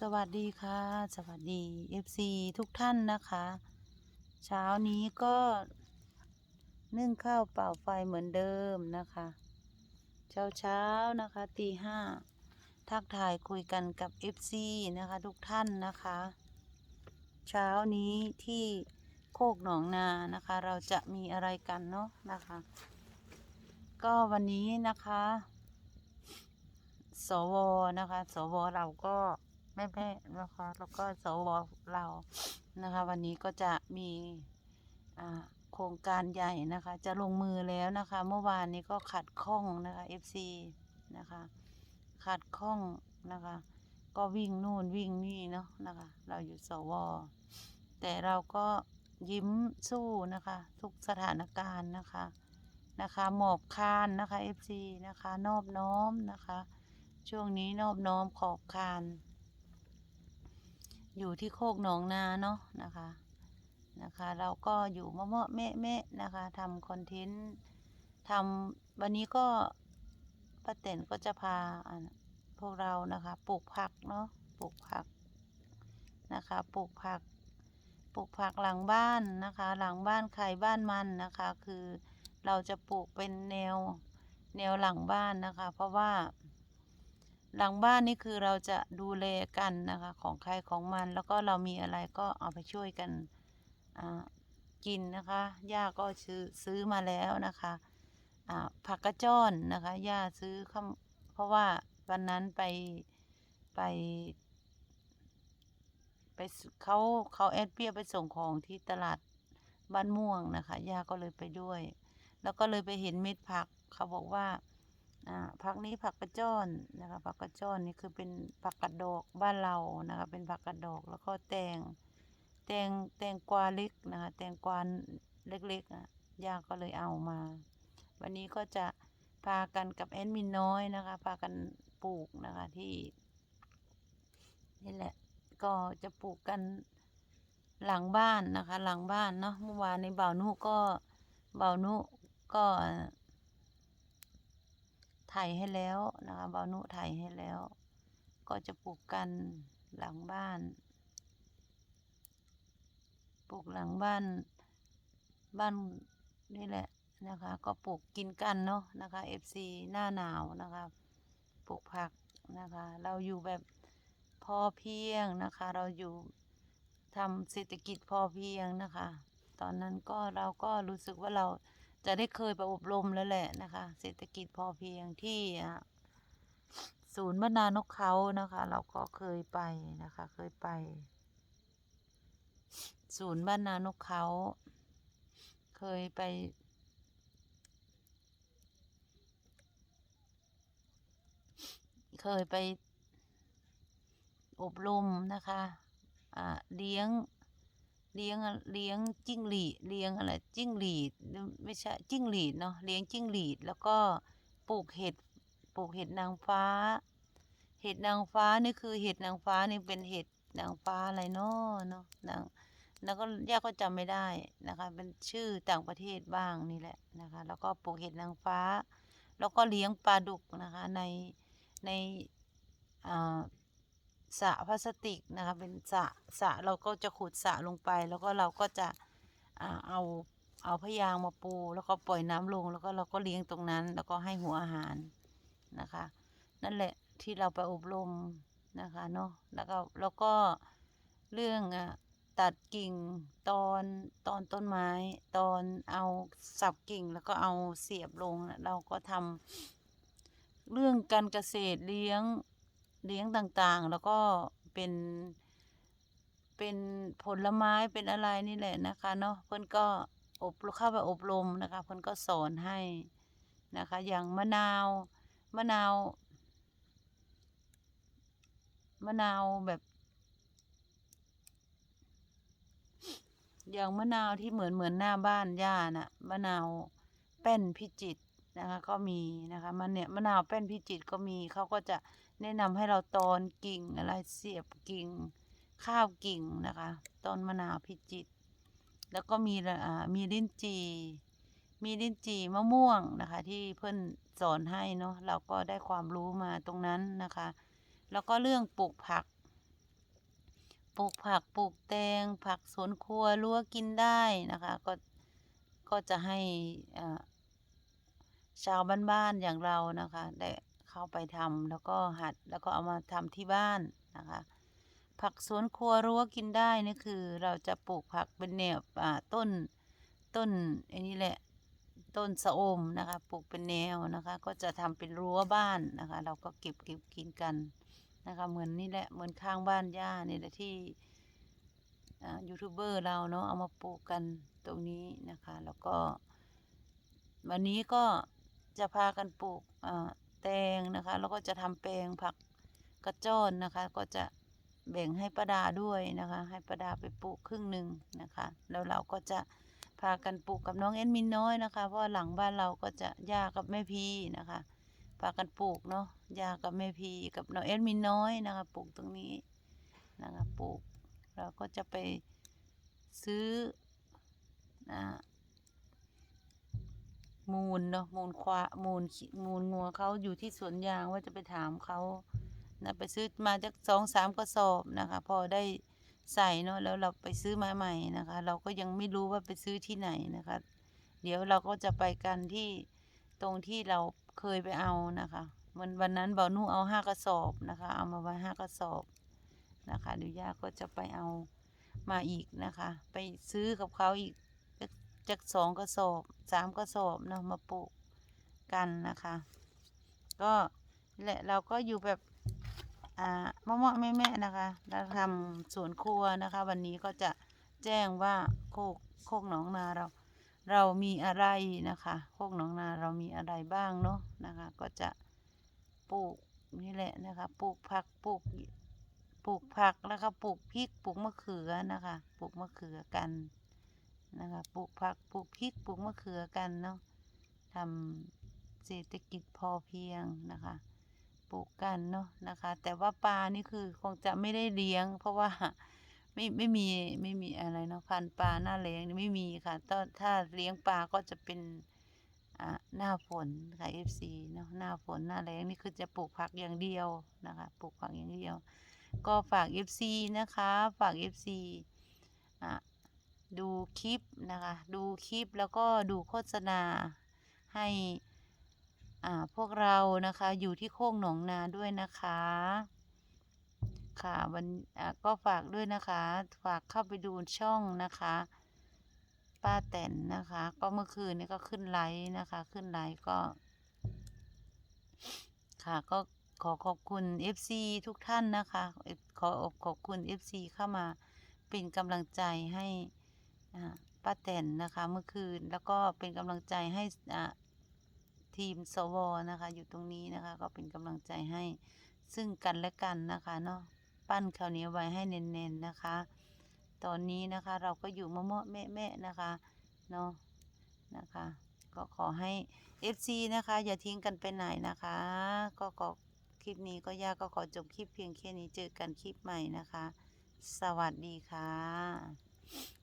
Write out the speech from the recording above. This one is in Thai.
สวัสดีค่ะ สวัสดี FC ทุกท่านนะคะ เช้านี้ก็นึ่งข้าวเป่าไฟเหมือนเดิมนะคะ เช้าเช้านะคะตีห้าทักทายคุยกันกับ FC นะคะทุกท่านนะคะ เช้านี้ที่โคกหนองนานะคะ เราจะมีอะไรกันเนาะนะคะ ก็วันนี้นะคะ สวนะคะ สวเราก็ แม่แม่ๆนะคะแล้วก็สวเรานะคะ วันนี้ก็จะมีโครงการใหญ่นะคะ จะลงมือแล้วนะคะ เมื่อวานนี้ก็ขัดข้องนะคะ FC นะคะขัดข้องนะคะ ก็วิ่งนู่นวิ่งนี่เนาะนะคะ เราอยู่สวแต่เราก็ยิ้มสู้นะคะ ทุกสถานการณ์นะคะนะคะหมอบคานนะคะ FC นะคะนอบน้อมนะคะ ช่วงนี้นอบน้อมขอบคาน อยู่ที่โคกหนองนาเนาะนะคะนะคะ เราก็อยู่มะเมาะแม่แม่ๆนะคะทำคอนเทนต์ทำวันนี้ก็ป้าเต็นก็จะพาอ่าพวกเรานะคะปลูกผักเนาะปลูกผักนะคะปลูกผักปลูกผักหลังบ้านนะคะ หลังบ้านใครบ้านมันนะคะ คือเราจะปลูกเป็นแนวแนวหลังบ้านนะคะ เพราะว่า หลังบ้านนี่คือเราจะดูแลกันนะคะ ของใครของมันแล้วก็เรามีอะไรก็เอาไปช่วยกันกินนะคะย่าก็ซื้อซื้อมาแล้วนะคะผักกระจ้อนนะคะย่าซื้อเพราะว่าวันนั้นไปไป ไปเขาเขาแอดเปียไปส่งของที่ตลาดบ้านม่วงนะคะย่าก็เลยไปด้วย แล้วก็เลยไปเห็นเม็ดผักเขาบอกว่า ผักนี้ผักกระจ้อนนะคะผักกระจ้อนนี่คือเป็นผักกระดอกบ้านเรานะคะเป็นผักกระดอกแล้วก็แตงแตงแตงกวาเล็กนะคะแตงกวาเล็กๆอะย่าก็เลยเอามา วันนี้ก็จะพากันกับแอดมินน้อยนะคะพากันปลูกนะคะที่นี่แหละ ก็จะปลูกกันหลังบ้านนะคะ หลังบ้านเนาะเมื่อวานในเบานุก็เบานุก็ ไถให้แล้วนะคะบาวนุไถให้แล้ว ก็จะปลูกกันหลังบ้าน ปลูกหลังบ้าน บ้านนี่แหละนะคะ ก็ปลูกกินกันเนาะนะคะ FC หน้าหนาวนะคะ ปลูกผักนะคะ เราอยู่แบบพอเพียงนะคะ เราอยู่ทำเศรษฐกิจพอเพียงนะคะ ตอนนั้นก็เราก็รู้สึกว่าเรา จะได้เคยไปอบรมแล้วแหละนะคะ เศรษฐกิจพอเพียงที่ศูนย์บรรณานกเขานะคะ เราก็เคยไปนะคะ เคยไป ศูนย์บ้านนานกเขาเคยไป เคยไปอบรมนะคะเลี้ยง เลี้ยงเลี้ยงจิ้งหรีดเลี้ยงอะไรจิ้งหรีดไม่ใช่จิ้งหรีดเนาะเลี้ยงจิ้งหรีดแล้วก็ปลูกเห็ดปลูกเห็ดนางฟ้า เห็ดนางฟ้านี่คือเห็ดนางฟ้านี่เป็นเห็ดนางฟ้าอะไรเนาะเนาะนางแล้วก็ย่าก็จำไม่ได้นะคะเป็นชื่อต่างประเทศบ้างนี่แหละนะคะแล้วก็ปลูกเห็ดนางฟ้า แล้วก็เลี้ยงปลาดุกนะคะในในอ่า สระพลาสติกนะคะเป็นสระสระเราก็จะขุดสระลงไป แล้วก็เราก็จะอ่าเอาเอาพยางมาปู แล้วก็ปล่อยน้ำลง แล้วก็เราก็เลี้ยงตรงนั้น แล้วก็ให้หัวอาหารนะคะ นั่นแหละที่เราไปอบรมนะคะเนาะแล้วก็แล้วก็เรื่องอะตัดกิ่งตอนตอนต้นไม้ ตอนเอาสับกิ่งแล้วก็เอาเสียบลงเราก็ทำเรื่องการเกษตรเลี้ยง เลี้ยงต่างๆ แล้วก็เป็น เป็นผลไม้เป็นอะไรนี่แหละนะคะเนาะเพิ่นก็อบเข้าไปอบรมนะคะเพิ่นก็สอนให้นะคะ อย่างมะนาวมะนาวมะนาวแบบ อย่างมะนาวที่เหมือนเหมือนหน้าบ้านย่าน่ะมะนาวแป้นพิจิตนะคะ ก็มีนะคะมันเนี่ยมะนาวแป้นพิจิตก็มีเขาก็จะ แนะนำให้เราตอนกิ่งอะไรเสียบกิ่ง ข้าวกิ่งนะคะต้นมะนาวพิจิต แล้วก็มีอ่ามีลิ้นจีมีลิ้นจีมะม่วงนะคะ ที่เพื่อนสอนให้เนาะเราก็ได้ความรู้มาตรงนั้นนะคะ แล้วก็เรื่องปลูกผัก ปลูกผักปลูกแตง ผักสวนครัวรั้วกินได้นะคะ ก็ก็จะให้อ่าชาวบ้านๆอย่างเรานะคะได้ เข้าไปทำแล้วก็หัดแล้วก็เอามาทำที่บ้านนะคะ ผักสวนครัวรั้วกินได้นี่คือ เราจะปลูกผักเป็นแนวต้นต้นอ้นี่แหละต้นชะอมนะคะปลูกเป็นแนวนะคะ ก็จะทำเป็นรั้วบ้านนะคะ เราก็เก็บเก็บกินกันนะคะเหมือนนี่แหละเหมือนข้างบ้านย่านี่แหละที่ยูทูบเบอร์เราเนาะเอามาปลูกกันตรงนี้นะคะ แล้วก็ วันนี้ก็จะพากันปลูกอ่า แตงนะคะ แล้วก็จะทำแปลงผักกระจอนนะคะ ก็จะแบ่งให้ป้าดาด้วยนะคะ ให้ป้าดาไปปลูกครึ่งหนึ่งนะคะ แล้วเราก็จะพากันปลูกกับน้องแอดมินน้อยนะคะ เพราะหลังบ้านเราก็จะย่ากับแม่พีนะคะพากันปลูกเนาะย่ากับแม่พีกับน้องแอดมินน้อยนะคะปลูกตรงนี้นะคะปลูกเราก็จะไปซื้ออ่า มูลเนาะมูลความูลมูลงัวเขาอยู่ที่สวนยางว่าจะไปถามเขานะไปซื้อมาจัก2-3กระสอบนะคะ พอได้ใส่เนาะแล้วเราไปซื้อมาใหม่นะคะ เราก็ยังไม่รู้ว่าไปซื้อที่ไหนนะคะ เดี๋ยวเราก็จะไปกันที่ตรงที่เราเคยไปเอานะคะวันวันนั้นบ่าวนุเอา5กระสอบนะคะ เอามาไว้5กระสอบนะคะเดี๋ยวย่าก็จะไปเอามาอีกนะคะ ไปซื้อกับเขาอีก จักจัก2กระสอบ3กระสอบเนาะมาปลูกกันนะคะ ก็แหละเราก็อยู่แบบอ่าเมาะๆแมะๆนะคะเราทำสวนครัวนะคะ วันนี้ก็จะแจ้งว่าโคกโคกหนองนาเรา เรามีอะไรนะคะโคกหนองนาเรามีอะไรบ้างเนาะนะคะ ก็จะปลูกนี่แหละนะคะปลูกผักปลูกปลูกผักแล้วก็ปลูกพริกปลูกมะเขือนะคะ ปลูกมะเขือกัน นะคะปลูกผักปลูกพริกปลูกมะเขือกันเนาะทำเศรษฐกิจพอเพียงนะคะ ปลูกกันเนาะนะคะ แต่ว่าปลานี่คือคงจะไม่ได้เลี้ยง เพราะว่าไม่ไม่มีไม่มีอะไรเนาะพันปลาหน้าแล้งไม่มีค่ะถ้าถ้าเลี้ยงปลาก็จะเป็นอ่าหน้าฝนค่ะ FC เนาะหน้าฝนหน้าแล้งนี่คือจะปลูกผักอย่างเดียวนะคะปลูกผักอย่างเดียว ก็ฝาก FC นะคะฝาก FC อ่า ดูคลิปนะคะ ดูคลิปแล้วก็ดูโฆษณาให้พวกเรานะคะอยู่ที่โคกหนองนาด้วยนะคะ ค่ะวันก็ฝากด้วยนะคะ ฝากเข้าไปดูช่องนะคะ ป้าแตนนะคะ ก็เมื่อคืนนี้ก็ขึ้นไลฟ์นะคะ ขึ้นไลฟ์ก็ ค่ะก็ขอขอบคุณ FC ทุกท่านนะคะ ขอขอบคุณ FC เข้ามาเป็นกำลังใจให้ ป้าแตนนะคะเมื่อคืนแล้วก็เป็นกำลังใจให้ทีมสวนะคะอยู่ตรงนี้นะคะ ก็เป็นกำลังใจให้ซึ่งกันและกันนะคะเนาะปั้นข้าวเหนียวไว้ให้เน้นๆนะคะ ตอนนี้นะคะเราก็อยู่เมาะๆแมะๆนะคะเนาะนะคะ ก็ขอให้ FC นะคะ อย่าทิ้งกันไปไหนนะคะ ก็ขอคลิปนี้ก็ย่าก็ขอจบคลิปเพียงแค่นี้เจอกันคลิปใหม่นะคะ สวัสดีค่ะ